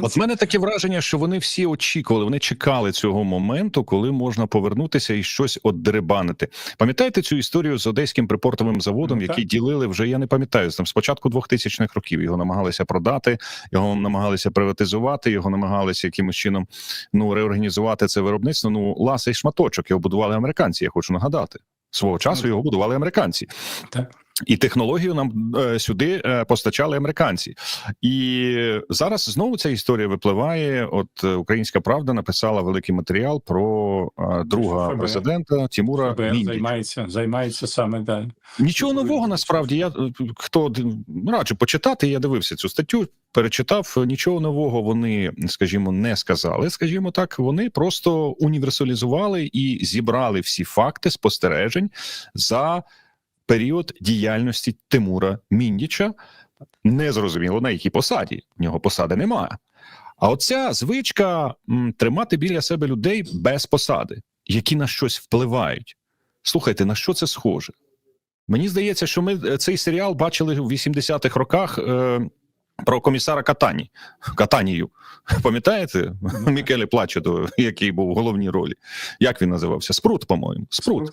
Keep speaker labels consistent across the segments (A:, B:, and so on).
A: От в мене таке враження, що вони всі очікували, вони чекали цього моменту, коли можна повернутися і щось отдеребанити. Пам'ятаєте цю історію з одеським припортовим заводом,
B: Ну,
A: який ділили вже я не пам'ятаю там з початку 2000-х років. Його намагалися продати, його намагалися приватизувати, його намагалися якимось чином ну реорганізувати це виробництво. Ну ласий шматочок його будували американці. Я хочу нагадати. Свого часу його будували американці.
B: Так.
A: І технологію нам е, сюди е, постачали американці. І зараз знову ця історія випливає. От е, Українська Правда написала великий матеріал про е, друга
B: ФБР.
A: президента Тимура Міндіча.
B: займається, займається саме да.
A: Нічого нового насправді. Я е, хто раджу почитати. Я дивився цю статтю. Перечитав нічого нового. Вони, скажімо, не сказали. Скажімо так, вони просто універсалізували і зібрали всі факти спостережень за період діяльності Тимура Міндіча. Незрозуміло на якій посаді. В нього посади немає. А оця звичка тримати біля себе людей без посади, які на щось впливають. Слухайте, на що це схоже? Мені здається, що ми е, цей серіал бачили в 80-х роках е, про комісара Катані. Катанію. Пам'ятаєте?
B: так.
A: Мікеле Плачедо, який був в головній ролі. Як він називався? Спрут, по-моєму. Спрут.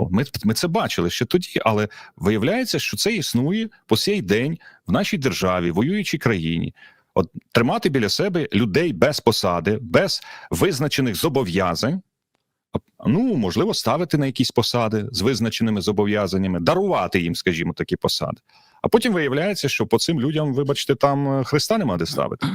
A: О, ми, ми це бачили ще тоді, але виявляється, що це існує по сей день в нашій державі, воюючій країні. От тримати біля себе людей без посади, без визначених зобов'язань. Ну, можливо, ставити на якісь посади з визначеними зобов'язаннями, дарувати їм, скажімо, такі посади. А потім виявляється, що по цим людям, вибачте, там е, Христа нема де ставити.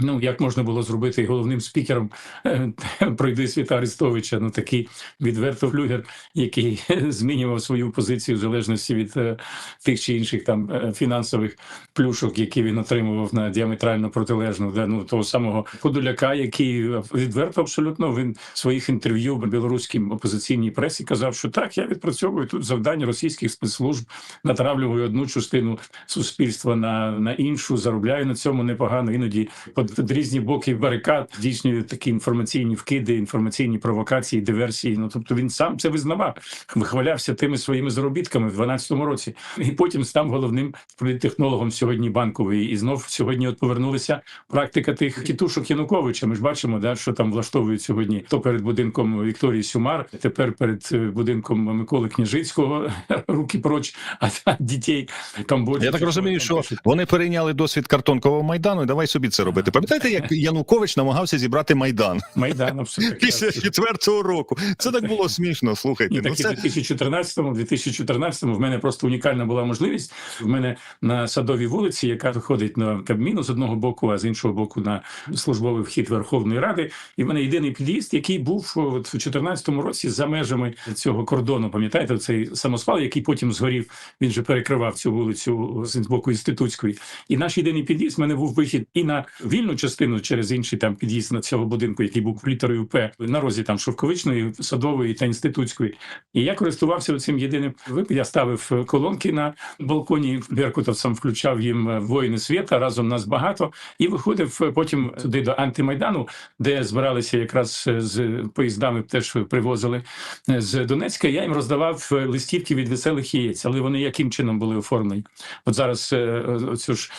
B: Ну, як можна було зробити головним спікером е, пройди світа Арестовича, ну такий відверто флюгер, який змінював свою позицію в залежності від е, тих чи інших там е, фінансових плюшок, які він отримував на діаметрально протилежну да, ну, того самого Подоляка, який відверто абсолютно він в своїх інтерв'ю білоруським опозиційній пресі казав, що так, я відпрацьовую тут завдання російських спецслужб, натравлюю одну частину суспільства на, на іншу, заробляю на цьому непогано. Іноді під, під різні боки барикад здійснюю такі інформаційні вкиди, інформаційні провокації, диверсії. Ну тобто він сам це визнавав, вихвалявся тими своїми заробітками в 12-му році, і потім став головним політтехнологом сьогодні банкової. І знов сьогодні от повернулася практика тих тітушок Януковича. Ми ж бачимо, да, що там влаштовують сьогодні то перед будинком Вікторії Сюмар, тепер перед е, будинком Миколи Княжицького руки проч, а дітей Камбоджі.
A: Я так розумію, що вони перейняли досвід картонкового майдану. і Давай собі це робити. Пам'ятаєте, як Янукович намагався зібрати майдан
B: Майдан абсолютно.
A: після четвертого року? Це так було смішно. Слухайте,
B: Ні,
A: ну
B: так і
A: це
B: в 2014-му, 2014-му в мене просто унікальна була можливість. В мене на садовій вулиці, яка виходить на Кабміну з одного боку, а з іншого боку на службовий вхід Верховної Ради. І в мене єдиний під'їзд, який був от в 2014 році за межами цього кордону. Пам'ятаєте, цей самосвал, який потім згорів. Він же перекривав цю вулицю з боку інститутської. І наш єдиний під'їзд в мене був вихід і на вільну частину через інший там під'їзд на цього будинку, який був літерою П на розі там Шовковичної, садової та інститутської. І я користувався цим єдиним вип- Я ставив е, колонки на балконі беркутовцям, включав їм е, воїни світа. Разом нас багато, і виходив е, потім туди до антимайдану, де збиралися якраз з поїздами, теж привозили з Донецька. Я їм роздавав листівки від веселих яєць, але вони яким чином були оформлені? От зараз е, цю ж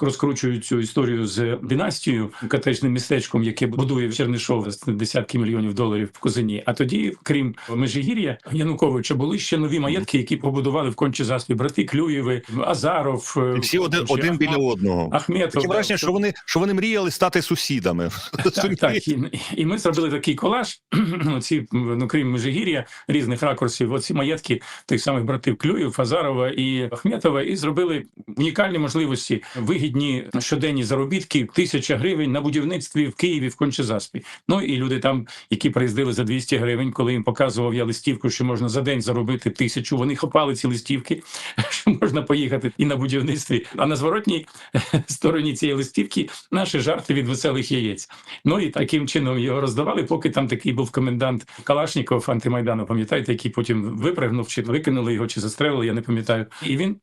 B: розкручують цю історію з династією, котеджним містечком, яке будує Чернишов з десятки мільйонів доларів в Козині. А тоді, крім Межигір'я Януковича, були ще нові маєтки, які побудували в кончі заспі брати Клюєви, Азаров, е,
A: і всі один,
B: ще
A: один біля одного.
B: Ахметов.
A: Таке враження, що вони що вони мріяли стати сусідами.
B: так, так. І, і ми зробили такий колаж. Ці, ну, крім Межигір'я, різних ракурсів, оці маєтки тих самих братів Клюєв, Фазарова і Ахметова, і зробили унікальні можливості, вигідні щоденні заробітки, тисяча гривень на будівництві в Києві в Кончезаспі. Ну і люди там, які приїздили за 200 гривень, коли їм показував я листівку, що можна за день заробити тисячу, вони хопали ці листівки, що можна поїхати і на будівництві. А на зворотній стороні цієї листівки наші жарти від веселих яєць. Ну і таким чином його роздавали, поки там такий був комендант Калашніков антимайдану, пам'ятаєте, який потім випригнув, чи викинули його, чи застрелили, я не пам'ятаю. І він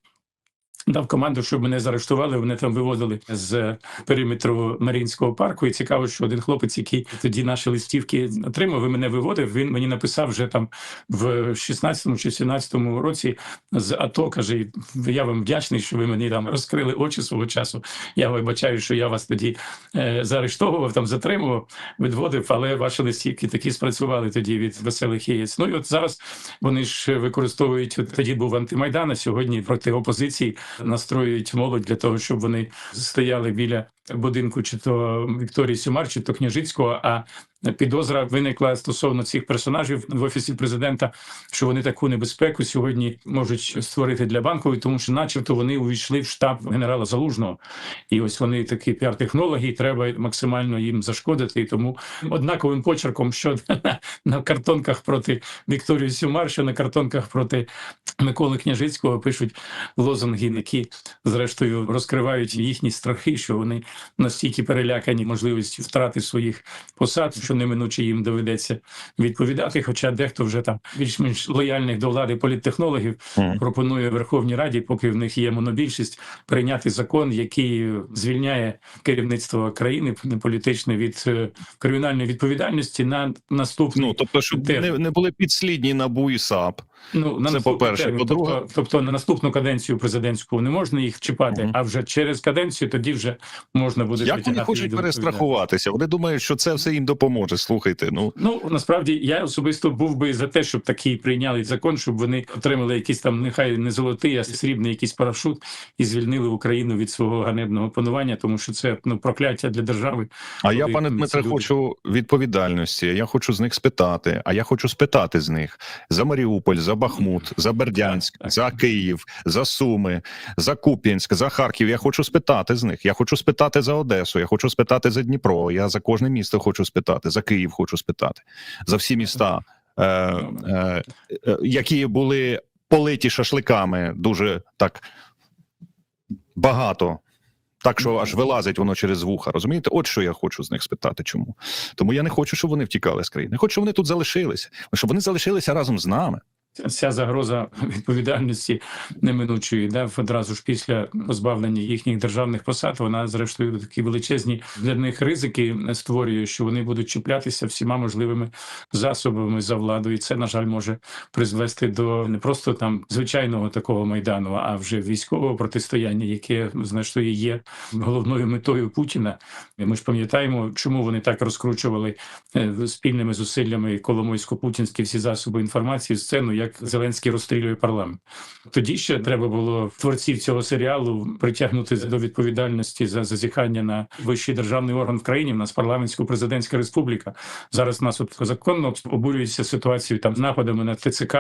B: дав команду, щоб мене заарештували. Вони там виводили з периметру Маріїнського парку. І цікаво, що один хлопець, який тоді наші листівки отримав, і мене виводив. Він мені написав вже там в 16-му чи 17-му році з АТО. каже: я вам вдячний, що ви мені там розкрили очі свого часу. Я вибачаю, що я вас тоді е, заарештовував, там затримував, відводив, але ваші листівки такі спрацювали тоді від веселих яєць. Ну і от зараз вони ж використовують тоді був антимайдан, а сьогодні проти опозиції настроюють молодь для того, щоб вони стояли біля будинку, чи то Вікторії Сюмар, чи то Княжицького. А підозра виникла стосовно цих персонажів в офісі президента, що вони таку небезпеку сьогодні можуть створити для банкової, тому що, начебто, вони увійшли в штаб генерала Залужного, і ось вони такі піар-технологи, треба максимально їм зашкодити. І тому однаковим почерком, що на картонках проти Вікторії Сюмар, що на картонках проти Миколи Княжицького пишуть лозунги, які зрештою розкривають їхні страхи, що вони настільки перелякані можливістю втрати своїх посад, що неминуче їм доведеться відповідати. Хоча дехто вже там більш-менш лояльних до влади політтехнологів
A: Мгм.
B: пропонує Верховній Раді, поки в них є монобільшість, прийняти закон, який звільняє керівництво країни політичне від е, кримінальної відповідальності на наступний
A: Ну тобто, щоб не, не були підслідні НАБУ і САП.
B: Ну, на
A: Це по-перше.
B: термін.
A: По-друге-
B: тобто, тобто на наступну каденцію президентську не можна їх чіпати,
A: Мгм.
B: а вже через каденцію тоді вже можна буде
A: Як вони хочуть перестрахуватися? Вони думають, що це все їм допоможе. Слухайте, ну
B: Ну насправді я особисто був би за те, щоб такий прийняли закон, щоб вони отримали якийсь там, нехай не золотий, а срібний якийсь парашут і звільнили Україну від свого ганебного панування, тому що це ну прокляття для держави.
A: а я, пане Дмитре, хочу відповідальності. Я хочу з них спитати. А я хочу спитати з них за Маріуполь, за Бахмут, за Бердянськ, за Київ, за Суми, за Куп'янськ, за Харків. Я хочу спитати з них. Я хочу спитати за Одесу. Я хочу спитати за Дніпро. Я за кожне місто хочу спитати. За Київ хочу спитати. За всі міста, е, е, е, які були политі шашликами, дуже так багато. Так, що аж вилазить воно через вуха. Розумієте? От що я хочу з них спитати. Чому? Тому я не хочу, щоб вони втікали з країни. Я хочу, щоб вони тут залишилися. Щоб вони залишилися разом з нами.
B: Ця загроза відповідальності неминучої, да, одразу ж після позбавлення їхніх державних посад, вона зрештою такі величезні для них ризики створює, що вони будуть чіплятися всіма можливими засобами за владу, і це на жаль може призвести до не просто там звичайного такого майдану, а вже військового протистояння, яке зрештою є головною метою Путіна. Ми ж пам'ятаємо, чому вони так розкручували е, спільними зусиллями коломойсько-путінські всі засоби інформації сцену, як Зеленський розстрілює парламент. Тоді ще треба було творців цього серіалу притягнути до відповідальності за зазіхання на вищий державний орган в країні. У нас парламентсько-президентська республіка. Зараз нас от законно обурюється ситуацією там з нападами на ТЦК.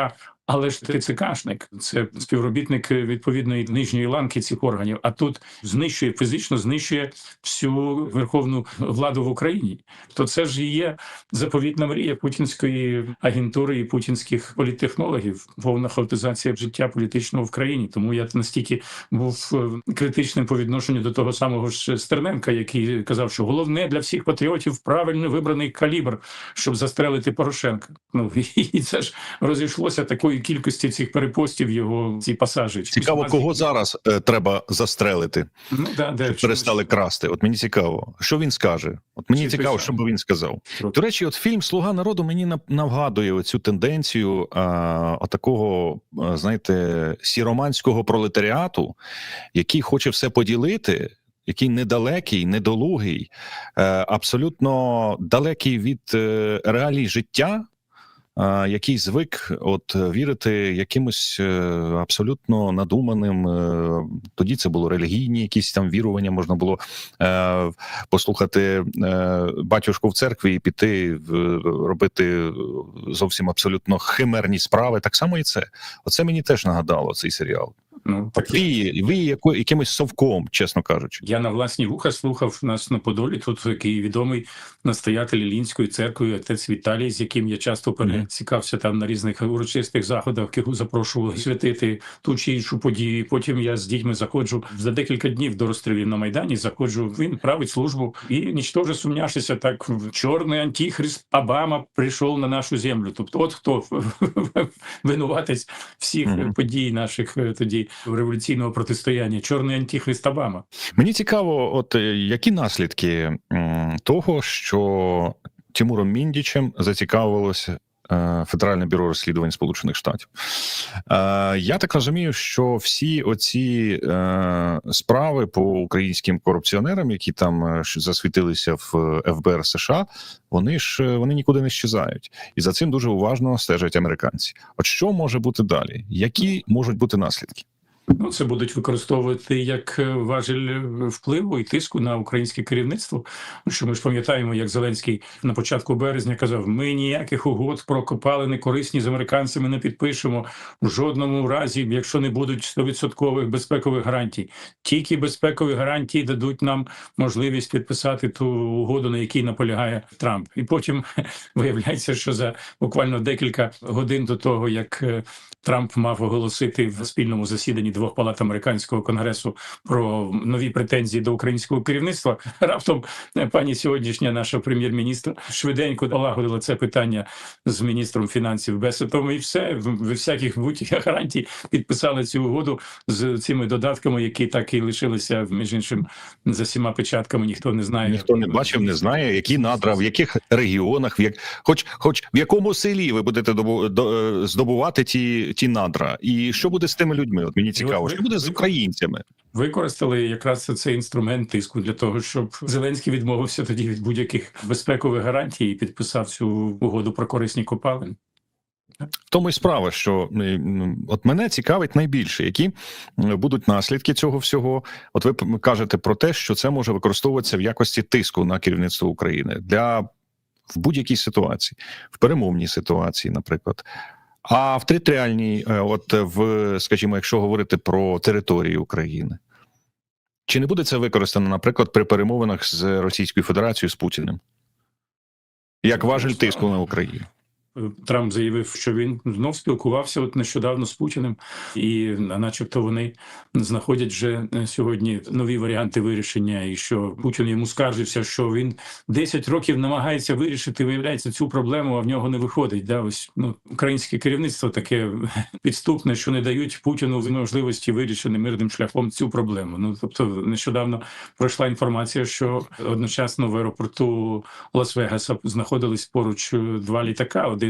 B: Але ж ТЦКшник це співробітник відповідної нижньої ланки цих органів. А тут знищує фізично знищує всю верховну владу в Україні. То це ж і є заповітна мрія путінської агентури і путінських політтехнологів, повна хаотизація життя політичного в країні. Тому я настільки був е, критичним по відношенню до того самого ж Стерненка, який казав, що головне для всіх патріотів правильно вибраний калібр, щоб застрелити Порошенка. Ну і це ж розійшлося такої кількості цих перепостів його ці пасажі.
A: Цікаво, кого зараз е, треба застрелити,
B: ну, да,
A: щоб перестали красти. От мені цікаво, що він скаже. От мені
B: Чи
A: цікаво, що би він сказав.
B: Трохи.
A: До речі, от фільм Слуга народу мені нагадує цю тенденцію а, такого, знаєте, сіроманського пролетаріату, який хоче все поділити. Який недалекий, недолугий, е, абсолютно далекий від е, реалій життя, який звик от вірити якимось е, абсолютно надуманим. е, Тоді це було релігійні, якісь там вірування, можна було е, послухати е, батюшку в церкві і піти робити зовсім абсолютно химерні справи. Так само і це. Оце мені теж нагадало цей серіал.
B: Ну,
A: Так ви, ви яко, якимось совком, чесно кажучи.
B: Я на власні вуха слухав нас на Подолі. Тут який відомий настоятель Лінської церкви, отець Віталій, з яким я часто пересікався там на різних урочистих заходах, яку запрошували святити ту чи іншу подію. І Потім я з дітьми заходжу за декілька днів до розстрілів на майдані. Заходжу. Він править службу і нічтоже сумняшися. Так чорний антихрист Обама прийшов на нашу землю. Тобто, от хто винуватець всіх подій наших е, тоді революційного протистояння, чорний антихрист Обама.
A: Мені цікаво, от е, які наслідки того, що Тимуром Міндічем зацікавилося е, Федеральне бюро розслідувань Сполучених Штатів. Е, Я так розумію, що всі оці справи по українським корупціонерам, які там засвітилися в ФБР США, вони ж вони нікуди не щезають, і за цим дуже уважно стежать американці. От що може бути далі? Які можуть бути наслідки?
B: Ну, це будуть використовувати як е, важель е, впливу і тиску на українське керівництво. Ну, що ми ж пам'ятаємо, як Зеленський на початку березня казав: ми ніяких угод про копалини корисні з американцями не підпишемо в жодному разі, якщо не будуть 100% безпекових гарантій. Тільки безпекові гарантії дадуть нам можливість підписати ту угоду, на якій наполягає Трамп. І потім виявляється, що за буквально декілька годин до того, як е, Трамп мав оголосити в спільному засіданні двох палат американського конгресу про нові претензії до українського керівництва. Раптом е, пані сьогоднішня наша прем'єр-міністр швиденько полагодила це питання з міністром фінансів Бесетом, і все в всяких будь-яких гарантій підписали цю угоду з цими додатками, які так і лишилися між іншим за всіма печатками. Ніхто не знає.
A: Ніхто не бачив, не знає, які надра, в яких регіонах, в як, хоч, хоч в якому селі ви будете е, здобувати ті, ті надра, і що буде з тими людьми? От мені цікаво,
B: ви-
A: що буде з українцями?
B: використали якраз цей інструмент тиску для того, щоб Зеленський відмовився тоді від будь-яких безпекових гарантій і підписав цю угоду про корисні копалини.
A: В тому й справа, що от мене цікавить найбільше, які будуть наслідки цього всього. От ви кажете про те, що це може використовуватися в якості тиску на керівництво України для в будь-якій ситуації, в перемовній ситуації, наприклад. А в територіальній, е, от в, скажімо, якщо говорити про територію України, чи не буде це використано, наприклад, при перемовинах з Російською Федерацією з Путіним? Як важель тиску на Україну?
B: Трамп заявив, що він знов спілкувався от нещодавно з Путіним, і начебто вони знаходять вже е, сьогодні нові варіанти вирішення, і що Путін йому скаржився, що він 10 років намагається вирішити, виявляється, цю проблему, а в нього не виходить. Да, ось ну українське керівництво таке підступне, що не дають Путіну можливості вирішити мирним шляхом цю проблему. Ну тобто, нещодавно пройшла інформація, що одночасно в аеропорту Лас-Вегаса знаходились поруч е, два літака: один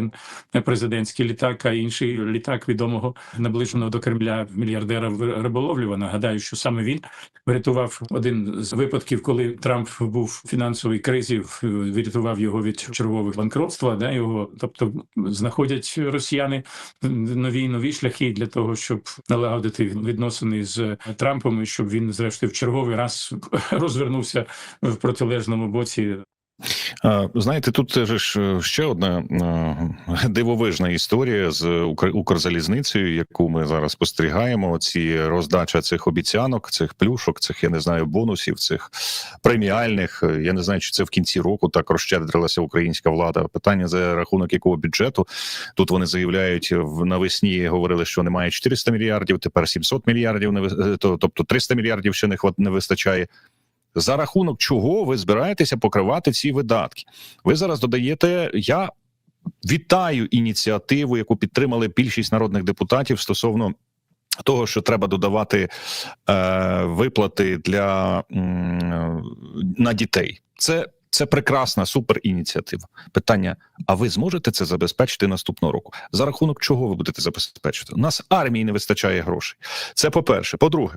B: президентський літак, а інший літак відомого наближеного до Кремля мільярдера риболовлюва. Нагадаю, що саме він врятував один з випадків, коли Трамп був в фінансовій кризі, врятував його від чергових банкротства. Да його, тобто, знаходять росіяни нові нові шляхи для того, щоб налагодити відносини з Трампом, і щоб він, зрештою, в черговий раз розвернувся в протилежному боці
A: Знаєте, тут же ж е, ще одна е, дивовижна історія з Укр- Укрзалізницею, яку ми зараз спостерігаємо. Ці роздача цих обіцянок, цих плюшок, цих я не знаю, бонусів, цих преміальних. Я не знаю, чи це в кінці року так розщедрилася українська влада. Питання за рахунок якого бюджету. Тут вони заявляють навесні. Говорили, що немає 400 мільярдів, тепер 700 мільярдів. Не е, тобто 300 мільярдів ще не вистачає. За рахунок чого ви збираєтеся покривати ці видатки? Ви зараз додаєте. Я вітаю ініціативу, яку підтримали більшість народних депутатів стосовно. Того, що треба додавати е, виплати для на дітей, це, це прекрасна супер ініціатива. Питання: а ви зможете це забезпечити наступного року? За рахунок чого ви будете забезпечити? У нас армії не вистачає грошей. Це по-перше. По-друге,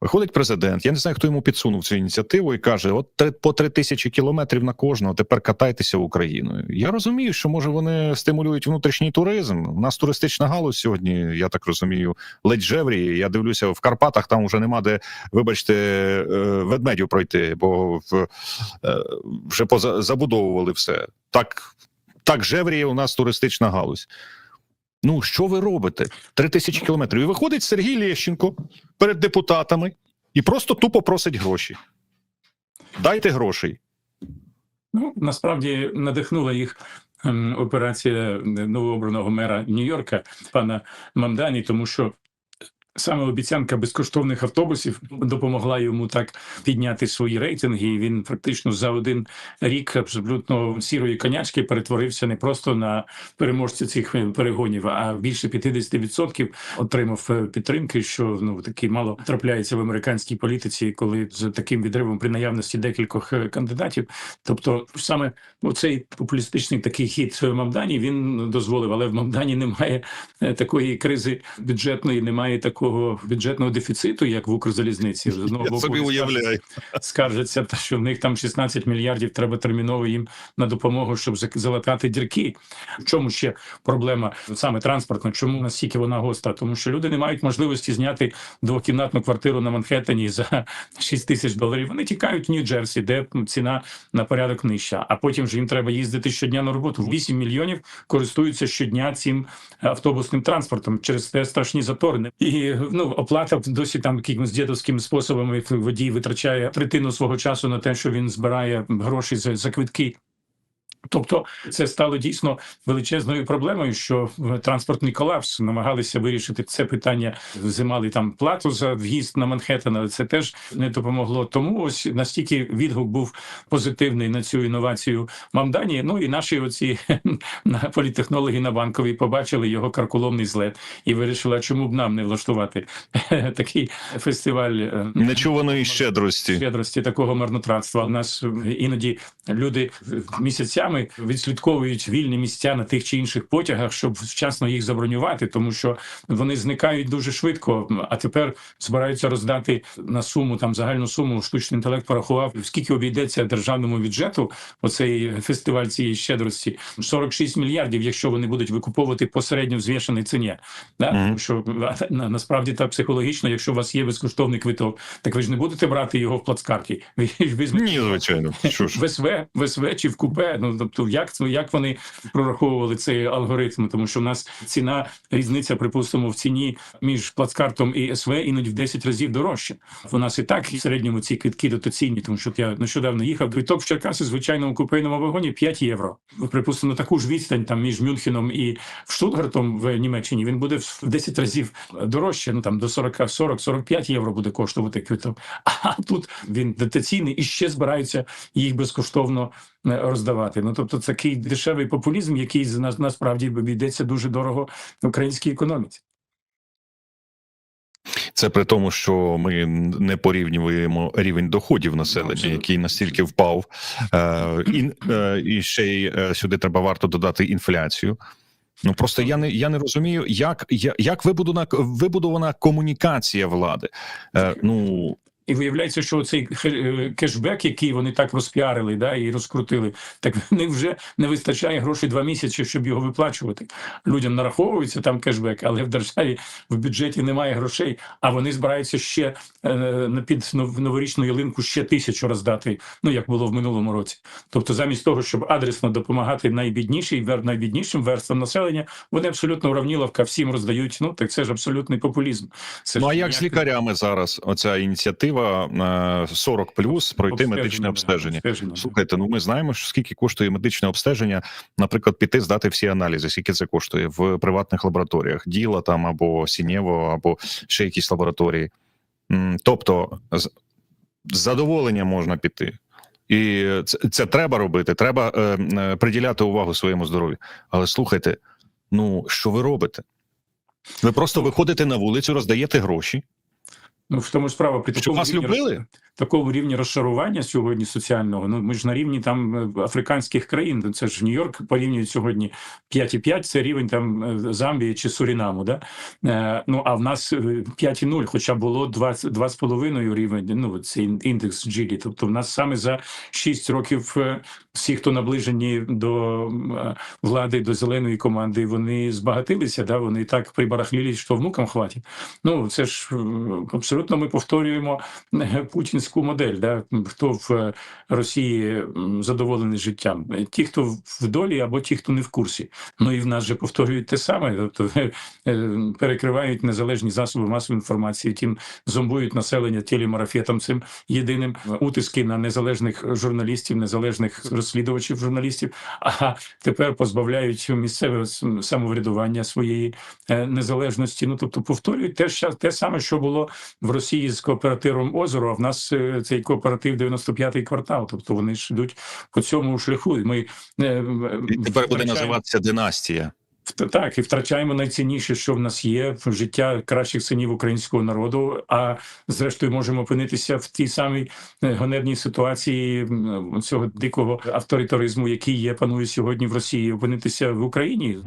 A: Виходить президент. Я не знаю, хто йому підсунув цю ініціативу і каже: от по три тисячі кілометрів на кожного. Тепер катайтеся Україною. Я розумію, що може вони стимулюють внутрішній туризм. У нас туристична галузь сьогодні. Я так розумію, ледь жеврі. Я дивлюся в Карпатах. Там вже нема де, вибачте, е, ведмедів пройти, бо е, вже поза забудовували все. Так, так жевріє у нас туристична галузь. Ну, що ви робите? Три тисячі кілометрів. І виходить Сергій Лєщенко перед депутатами і просто тупо просить гроші. Дайте грошей.
B: Ну насправді надихнула їх ем, операція новообраного мера Нью-Йорка пана Мамдані, тому що Саме обіцянка безкоштовних автобусів допомогла йому так підняти свої рейтинги. І він практично за один рік абсолютно сірої конячки перетворився не просто на переможця цих перегонів, а більше 50% отримав е, підтримки, що ну таки мало трапляється в американській політиці, коли з таким відривом при наявності декількох е, кандидатів. Тобто, саме цей популістичний такий хід в Мамдані він дозволив, але в Мамдані немає е, такої кризи бюджетної, немає такого бюджетного дефіциту, як в Укрзалізниці. З одного
A: Я
B: боку,
A: собі уявляю.
B: скаржаться, що в них там 16 мільярдів треба терміново їм на допомогу, щоб залатати дірки. В чому ще проблема саме транспортна? Чому настільки вона гостра? Тому що люди не мають можливості зняти двокімнатну квартиру на Манхеттені за 6 тисяч доларів. Вони тікають в Нью-Джерсі, де ціна на порядок нижча. А потім ж їм треба їздити щодня на роботу. 8 мільйонів користуються щодня цим автобусним транспортом через те страшні затори. І ну оплата досі там якимось способом способами водій витрачає третину свого часу на те, що він збирає гроші за, за квитки. Тобто це стало дійсно величезною проблемою, що транспортний колапс намагалися вирішити це питання. Взимали там плату за в'їзд на Манхеттен, але це теж не допомогло. Тому ось настільки відгук був позитивний на цю інновацію Мамдані. Ну і наші оці політехнологи на банковій побачили його карколомний злет і вирішили, чому б нам не влаштувати такий фестиваль е,
A: Нечуваної щедрості.
B: щедрості такого марнотратства. У нас е, іноді люди місяцями відслідковують вільні місця на тих чи інших потягах, щоб вчасно їх забронювати, тому що вони зникають дуже швидко. А тепер збираються роздати на суму там загальну суму. Штучний інтелект порахував, скільки обійдеться державному бюджету оцей фестиваль цієї щедрості 46 мільярдів, якщо вони будуть викуповувати посередньо в звішаній ціні. Да?
A: Мгм.
B: Тому що на, насправді так психологічно, якщо у вас є безкоштовний квиток, так ви ж не будете брати його в плацкарті. Ви візьмете
A: Ні, звичайно. Що ж.
B: в СВ, в СВ чи в купе. Ну тобто, як як вони прораховували цей алгоритм? Тому що в нас ціна різниця, припустимо, в ціні між плацкартом і СВ іноді в 10 разів дорожче. У нас і так в середньому ці квитки дотаційні, тому що я нещодавно їхав. Квиток в Черкаси звичайному купейному вагоні 5 євро. Припустимо, таку ж відстань там між Мюнхеном і Штутгартом в Німеччині. Він буде в 10 разів дорожче. Ну там до 40, 40, 45 євро буде коштувати квиток. А тут він дотаційний і ще збираються їх безкоштовно роздавати. Ну тобто, це такий дешевий популізм, який насправді обійдеться дуже дорого українській економіці.
A: Це при тому, що ми не порівнюємо рівень доходів населення, який настільки впав, е, і, е, і ще й е, сюди треба варто додати інфляцію. Ну просто я не я не розумію, як, як вибудована вибудована комунікація влади. Е, ну
B: І виявляється, що цей кешбек, який вони так розпіарили, да і розкрутили, так в них вже не вистачає грошей два місяці, щоб його виплачувати. Людям нараховується там кешбек, але в державі в бюджеті немає грошей. А вони збираються ще е, на під нов- новорічну ялинку ще тисячу роздати. Ну як було в минулому році. Тобто, замість того, щоб адресно допомагати найбіднішій вер- найбіднішим верствам населення, вони абсолютно уравніловка всім роздають. Ну так це ж абсолютний популізм. Це
A: ну а як з лікарями зараз? Оця ініціатива е, 40 плюс пройти медичне обстеження.
B: обстеження.
A: Слухайте, ну ми знаємо, що скільки коштує медичне обстеження, наприклад, піти здати всі аналізи, скільки це коштує в приватних лабораторіях, діла там або Сінєво, або ще якісь лабораторії. Тобто, з з задоволенням можна піти. І це, це треба робити. Треба е, е, приділяти увагу своєму здоров'ю. Але слухайте, ну що ви робите? Ви просто виходите на вулицю, роздаєте гроші.
B: Ну, в тому ж справа при такому
A: вас
B: рівні
A: любили?
B: такому рівні розшарування сьогодні соціального. Ну ми ж на рівні там е, африканських країн. Це ж Нью-Йорк порівнюють сьогодні 5,5, це рівень там е, Замбії чи Сурінаму. Да? Е, ну а в нас е, 5,0, хоча було 20, 2,5 рівень. Ну цей індекс Джілі. Тобто в нас саме за 6 років е, всі, хто наближені до е, влади, до зеленої команди, вони збагатилися. Да? Вони так прибарахлілись, що внукам хватить. Ну це ж е, абсолютно. Абсолютно ми повторюємо е, путінську модель. Да? Хто в е, Росії задоволений життям? Ті, хто в долі, або ті, хто не в курсі. Ну і в нас же повторюють те саме, тобто е, перекривають незалежні засоби масової інформації, тим зомбують населення телемарафетом цим єдиним утиски на незалежних журналістів, незалежних розслідувачів журналістів. А тепер позбавляють місцеве самоврядування своєї незалежності. Ну тобто повторюють те, те саме, що було в Росії з кооперативом Озеро. А в нас е, цей кооператив 95-й квартал. Тобто вони ж йдуть по цьому шляху. І Ми е,
A: І тепер буде називатися династія.
B: Так, і втрачаємо найцінніше, що в нас є в життя кращих синів українського народу. А зрештою можемо опинитися в тій самій е, ганебній ситуації цього дикого авторитаризму, який є панує сьогодні в Росії, опинитися в Україні.